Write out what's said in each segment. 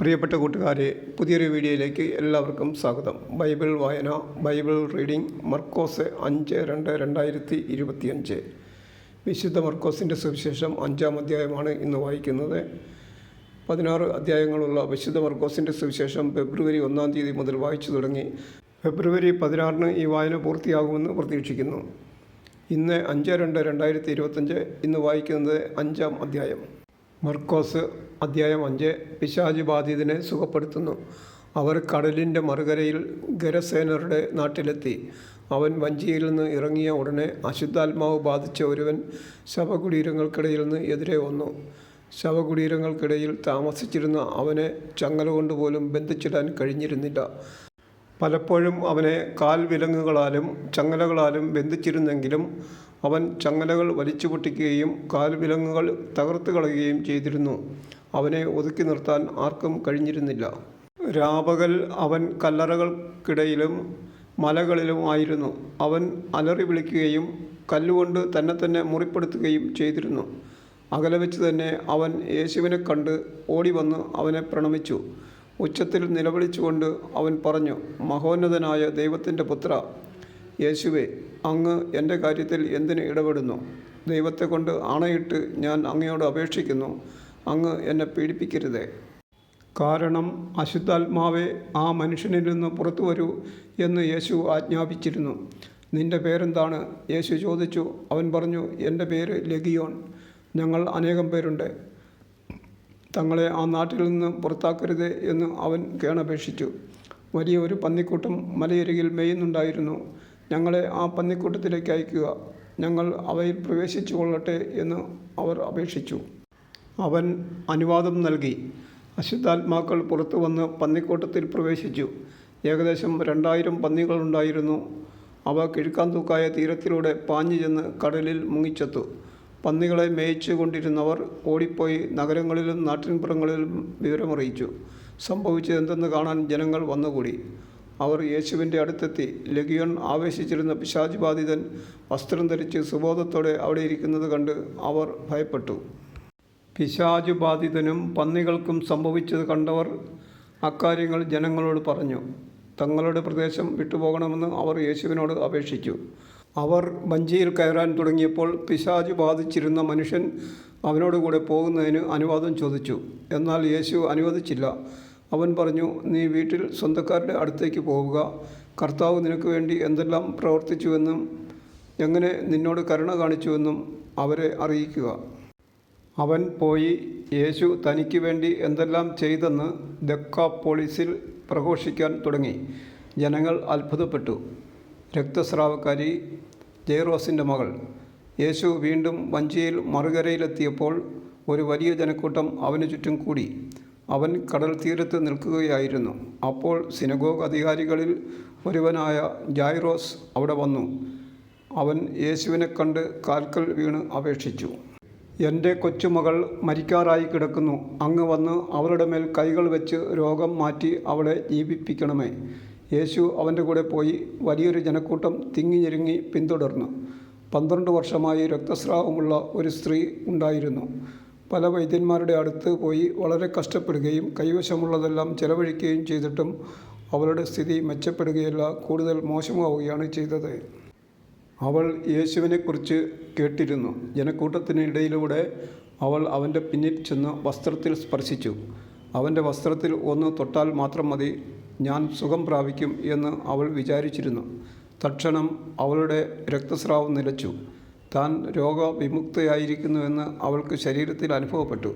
പ്രിയപ്പെട്ട കൂട്ടുകാരെ പുതിയൊരു വീഡിയോയിലേക്ക് എല്ലാവർക്കും സ്വാഗതം. ബൈബിൾ വായന ബൈബിൾ റീഡിംഗ് മർക്കോസ് അഞ്ച് രണ്ട് രണ്ടായിരത്തി ഇരുപത്തിയഞ്ച്. വിശുദ്ധ മർക്കോസിന്റെ സുവിശേഷം അഞ്ചാം അധ്യായമാണ് ഇന്ന് വായിക്കുന്നത്. പതിനാറ് അധ്യായങ്ങളുള്ള വിശുദ്ധ മർക്കോസിന്റെ സുവിശേഷം ഫെബ്രുവരി ഒന്നാം തീയതി മുതൽ വായിച്ചു തുടങ്ങി. ഫെബ്രുവരി പതിനാറിന് ഈ വായന പൂർത്തിയാകുമെന്ന് പ്രതീക്ഷിക്കുന്നു. ഇന്ന് അഞ്ച് രണ്ട് രണ്ടായിരത്തി ഇരുപത്തഞ്ച് ഇന്ന് വായിക്കുന്നത് അഞ്ചാം അധ്യായം. മർക്കോസ് അധ്യായം അഞ്ച്. പിശാചു ബാധിതനെ സുഖപ്പെടുത്തുന്നു. അവർ കടലിന്റെ മറുകരയിൽ ഗരസേനരുടെ നാട്ടിലെത്തി. അവൻ വഞ്ചിയിൽ നിന്ന് ഇറങ്ങിയ ഉടനെ അശുദ്ധാത്മാവ് ബാധിച്ച ഒരുവൻ ശവകുടീരങ്ങൾക്കിടയിൽ നിന്ന് എതിരെ വന്നു. ശവകുടീരങ്ങൾക്കിടയിൽ താമസിച്ചിരുന്ന അവനെ ചങ്ങല കൊണ്ടുപോലും ബന്ധിച്ചിടാൻ കഴിഞ്ഞിരുന്നില്ല. പലപ്പോഴും അവനെ കാൽ വിലങ്ങുകളാലും ചങ്ങലകളാലും ബന്ധിച്ചിരുന്നെങ്കിലും അവൻ ചങ്ങലകൾ വലിച്ചു പൊട്ടിക്കുകയും കാൽ വിലങ്ങുകൾ തകർത്തു കളയുകയും ചെയ്തിരുന്നു. അവനെ ഒതുക്കി നിർത്താൻ ആർക്കും കഴിഞ്ഞിരുന്നില്ല. രാപകൽ അവൻ കല്ലറകൾക്കിടയിലും മലകളിലും ആയിരുന്നു. അവൻ അലറി വിളിക്കുകയും കല്ലുകൊണ്ട് തന്നെ തന്നെ മുറിപ്പെടുത്തുകയും ചെയ്തിരുന്നു. അകലെ വെച്ച് തന്നെ അവൻ യേശുവിനെ കണ്ട് ഓടി വന്ന് അവനെ പ്രണമിച്ചു. ഉച്ചത്തിൽ നിലവിളിച്ചുകൊണ്ട് അവൻ പറഞ്ഞു മഹോന്നതനായ ദൈവത്തിന്റെ പുത്ര യേശുവെ അങ്ങ് എന്റെ കാര്യത്തിൽ എന്തിന് ഇടപെടുന്നു? ദൈവത്തെ കൊണ്ട് ആണയിട്ട് ഞാൻ അങ്ങയോട് അപേക്ഷിക്കുന്നു അങ്ങ് എന്നെ പീഡിപ്പിക്കരുതേ. കാരണം അശുദ്ധാത്മാവെ ആ മനുഷ്യനിൽ നിന്ന് പുറത്തു വരൂ എന്ന് യേശു ആജ്ഞാപിച്ചിരുന്നു. നിന്റെ പേരെന്താണ്? യേശു ചോദിച്ചു. അവൻ പറഞ്ഞു എന്റെ പേര് ലഗിയോൺ. ഞങ്ങൾ അനേകം പേരുണ്ട്. തങ്ങളെ ആ നാട്ടിൽ നിന്ന് പുറത്താക്കരുത് എന്ന് അവൻ കേണപേക്ഷിച്ചു. വലിയ ഒരു പന്നിക്കൂട്ടം മലയരികിൽ മേയുന്നുണ്ടായിരുന്നു. ഞങ്ങളെ ആ പന്നിക്കൂട്ടത്തിലേക്ക് അയക്കുക. ഞങ്ങൾ അവയിൽ പ്രവേശിച്ചു കൊള്ളട്ടെ എന്ന് അവർ അപേക്ഷിച്ചു. അവൻ അനുവാദം നൽകി. അശുദ്ധാത്മാക്കൾ പുറത്തു വന്ന് പന്നിക്കൂട്ടത്തിൽ പ്രവേശിച്ചു. ഏകദേശം രണ്ടായിരം പന്നികളുണ്ടായിരുന്നു അവ കിഴുക്കാന്തൂക്കായ തീരത്തിലൂടെ പാഞ്ഞു ചെന്ന് കടലിൽ മുങ്ങിച്ചെത്തു. പന്നികളെ മേയിച്ചു കൊണ്ടിരുന്നവർ ഓടിപ്പോയി നഗരങ്ങളിലും നാട്ടിൻപുറങ്ങളിലും വിവരമറിയിച്ചു. സംഭവിച്ചത് എന്തെന്ന് കാണാൻ ജനങ്ങൾ വന്നുകൂടി. അവർ യേശുവിന്റെ അടുത്തെത്തി. ലഗിയോൺ ആവേശിച്ചിരുന്ന പിശാജ് ബാധിതൻ വസ്ത്രം ധരിച്ച് സുബോധത്തോടെ അവിടെ ഇരിക്കുന്നത് കണ്ട് അവർ ഭയപ്പെട്ടു. പിശാചു ബാധിതനും പന്നികൾക്കും സംഭവിച്ചത് കണ്ടവർ അക്കാര്യങ്ങൾ ജനങ്ങളോട് പറഞ്ഞു. തങ്ങളുടെ പ്രദേശം വിട്ടുപോകണമെന്ന് അവർ യേശുവിനോട് അപേക്ഷിച്ചു. അവർ വഞ്ചിയിൽ കയറാൻ തുടങ്ങിയപ്പോൾ പിശാച് ബാധിച്ചിരുന്ന മനുഷ്യൻ അവനോട് കൂടെ പോകുന്നതിന് അനുവാദം ചോദിച്ചു. എന്നാൽ യേശു അനുവദിച്ചില്ല. അവൻ പറഞ്ഞു നീ വീട്ടിൽ സ്വന്തക്കാരുടെ അടുത്തേക്ക് പോവുക. കർത്താവ് നിനക്ക് വേണ്ടി എന്തെല്ലാം പ്രവർത്തിച്ചുവെന്നും എങ്ങനെ നിന്നോട് കരുണ കാണിച്ചുവെന്നും അവരെ അറിയിക്കുക. അവൻ പോയി യേശു തനിക്ക് വേണ്ടി എന്തെല്ലാം ചെയ്തെന്ന് ദക്കാ പോളീസിൽ പ്രഘോഷിക്കാൻ തുടങ്ങി. ജനങ്ങൾ അത്ഭുതപ്പെട്ടു. രക്തസ്രാവക്കാരി ജയറോസിന്റെ മകൾ. യേശു വീണ്ടും വഞ്ചിയിൽ മറുകരയിലെത്തിയപ്പോൾ ഒരു വലിയ ജനക്കൂട്ടം അവന് ചുറ്റും കൂടി. അവൻ കടൽ തീരത്ത് നിൽക്കുകയായിരുന്നു. അപ്പോൾ സിനഗോഗ് അധികാരികളിൽ ഒരുവനായ ജായ്റോസ് അവിടെ വന്നു. അവൻ യേശുവിനെ കണ്ട് കാൽക്കൽ വീണ് അപേക്ഷിച്ചു. എന്റെ കൊച്ചുമകൾ മരിക്കാറായി കിടക്കുന്നു. അങ്ങ് വന്ന് അവളുടെ മേൽ കൈകൾ വെച്ച് രോഗം മാറ്റി അവളെ ജീവിപ്പിക്കണമേ. യേശു അവന്റെ കൂടെ പോയി വലിയൊരു ജനക്കൂട്ടം തിങ്ങി ഞെരുങ്ങി പിന്തുടർന്നു. പന്ത്രണ്ട് വർഷമായി രക്തസ്രാവമുള്ള ഒരു സ്ത്രീ ഉണ്ടായിരുന്നു. പല വൈദ്യന്മാരുടെ അടുത്ത് പോയി വളരെ കഷ്ടപ്പെടുകയും കൈവശമുള്ളതെല്ലാം ചെലവഴിക്കുകയും ചെയ്തിട്ടും അവളുടെ സ്ഥിതി മെച്ചപ്പെടുകയല്ല കൂടുതൽ മോശമാവുകയാണ് ചെയ്തത്. അവൾ യേശുവിനെക്കുറിച്ച് കേട്ടിരുന്നു. ജനക്കൂട്ടത്തിനിടയിലൂടെ അവൾ അവന്റെ പിന്നിൽ ചെന്ന് വസ്ത്രത്തിൽ സ്പർശിച്ചു. അവന്റെ വസ്ത്രത്തിൽ ഒന്ന് തൊട്ടാൽ മാത്രം മതി ഞാൻ സുഖം പ്രാപിക്കും എന്ന് അവൾ വിചാരിച്ചിരുന്നു. തക്ഷണം അവളുടെ രക്തസ്രാവം നിലച്ചു. താൻ രോഗവിമുക്തയായിരിക്കുന്നുവെന്ന് അവൾക്ക് ശരീരത്തിൽ അനുഭവപ്പെട്ടു.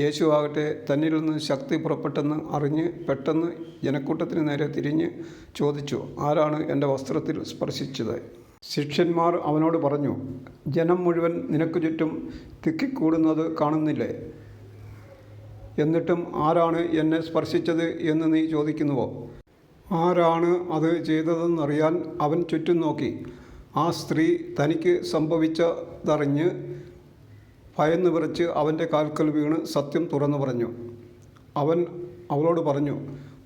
യേശു ആകട്ടെ തന്നിൽ നിന്ന് ശക്തി പുറപ്പെട്ടെന്ന് അറിഞ്ഞ് പെട്ടെന്ന് ജനക്കൂട്ടത്തിന് നേരെ തിരിഞ്ഞ് ചോദിച്ചു ആരാണ് എന്റെ വസ്ത്രത്തിൽ സ്പർശിച്ചത്? ശിഷ്യന്മാർ അവനോട് പറഞ്ഞു ജനം മുഴുവൻ നിനക്ക് ചുറ്റും തിക്കിക്കൂടുന്നത് കാണുന്നില്ലേ? എന്നിട്ടും ആരാണ് എന്നെ സ്പർശിച്ചത് എന്ന് നീ ചോദിക്കുന്നുവോ? ആരാണ് അത് ചെയ്തതെന്നറിയാൻ അവൻ ചുറ്റും നോക്കി. ആ സ്ത്രീ തനിക്ക് സംഭവിച്ചതറിഞ്ഞ് ഭയന്ന് വിറച്ച് അവന്റെ കാൽക്കൽ വീണ് സത്യം തുറന്നു പറഞ്ഞു. അവൻ അവളോട് പറഞ്ഞു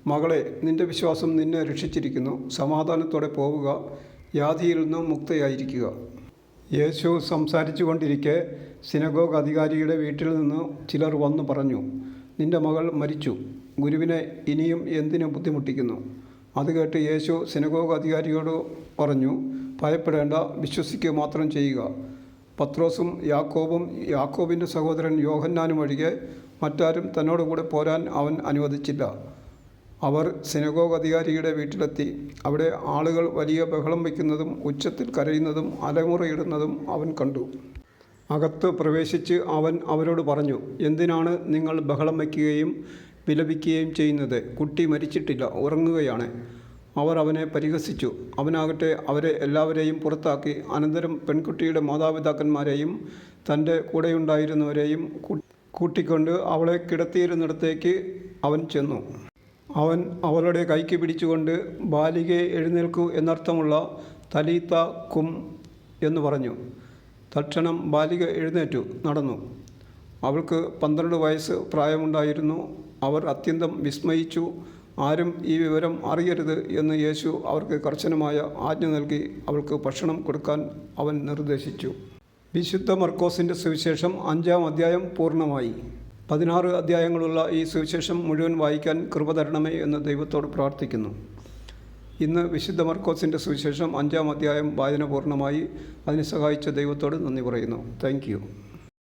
മകളെ നിന്റെ വിശ്വാസം നിന്നെ രക്ഷിച്ചിരിക്കുന്നു. സമാധാനത്തോടെ പോവുക. വ്യാധിയിൽ നിന്നും മുക്തയായിരിക്കുക. യേശു സംസാരിച്ചു കൊണ്ടിരിക്കെ സിനഗോഗ് അധികാരിയുടെ വീട്ടിൽ നിന്ന് ചിലർ വന്നു പറഞ്ഞു നിന്റെ മകൾ മരിച്ചു. ഗുരുവിനെ ഇനിയും എന്തിനു ബുദ്ധിമുട്ടിക്കുന്നു? അത് കേട്ട് യേശു സിനഗോഗ് അധികാരിയോട് പറഞ്ഞു ഭയപ്പെടേണ്ട വിശ്വസിക്കുക മാത്രം ചെയ്യുക. പത്രോസും യാക്കോബും യാക്കോബിന്റെ സഹോദരൻ യോഹന്നാനും ഒഴികെ മറ്റാരും തന്നോട് കൂടെ പോരാൻ അവൻ അനുവദിച്ചില്ല. അവർ സിനഗോഗ് അധികാരിയുടെ വീട്ടിലെത്തി. അവിടെ ആളുകൾ വലിയ ബഹളം വയ്ക്കുന്നതും ഉച്ചത്തിൽ കരയുന്നതും അലമുറയിടുന്നതും അവൻ കണ്ടു. അകത്ത് പ്രവേശിച്ച് അവൻ അവരോട് പറഞ്ഞു എന്തിനാണ് നിങ്ങൾ ബഹളം വയ്ക്കുകയും വിലപിക്കുകയും ചെയ്യുന്നത്? കുട്ടി മരിച്ചിട്ടില്ല ഉറങ്ങുകയാണ്. അവർ അവനെ പരിഹസിച്ചു. അവനാകട്ടെ അവരെ എല്ലാവരെയും പുറത്താക്കി. അനന്തരം പെൺകുട്ടിയുടെ മാതാപിതാക്കന്മാരെയും തന്റെ കൂടെയുണ്ടായിരുന്നവരെയും കൂട്ടിക്കൊണ്ട് അവളെ കിടത്തിയിരുന്നിടത്തേക്ക് അവൻ ചെന്നു. അവൻ അവളുടെ കൈക്ക് പിടിച്ചുകൊണ്ട് ബാലികയെ എഴുന്നേൽക്കൂ എന്നർത്ഥമുള്ള തലീത്ത കും എന്ന് പറഞ്ഞു. തക്ഷണം ബാലിക എഴുന്നേറ്റു നടന്നു. അവൾക്ക് പന്ത്രണ്ട് വയസ്സ് പ്രായമുണ്ടായിരുന്നു. അവർ അത്യന്തം വിസ്മയിച്ചു. ആരും ഈ വിവരം അറിയരുത് എന്ന് യേശു അവർക്ക് കർശനമായ ആജ്ഞ നൽകി അവൾക്ക് ഭക്ഷണം കൊടുക്കാൻ അവൻ നിർദ്ദേശിച്ചു. വിശുദ്ധ മർക്കോസിന്റെ സുവിശേഷം അഞ്ചാം അധ്യായം പൂർണമായി. പതിനാറ് അധ്യായങ്ങളുള്ള ഈ സുവിശേഷം മുഴുവൻ വായിക്കാൻ കൃപ തരണമേ എന്ന് ദൈവത്തോട് പ്രാർത്ഥിക്കുന്നു. ഇന്ന് വിശുദ്ധ മർക്കോസിന്റെ സുവിശേഷം അഞ്ചാം അധ്യായം വായന പൂർണമായി. അതിനെ സഹായിച്ച ദൈവത്തോട് നന്ദി പറയുന്നു. താങ്ക്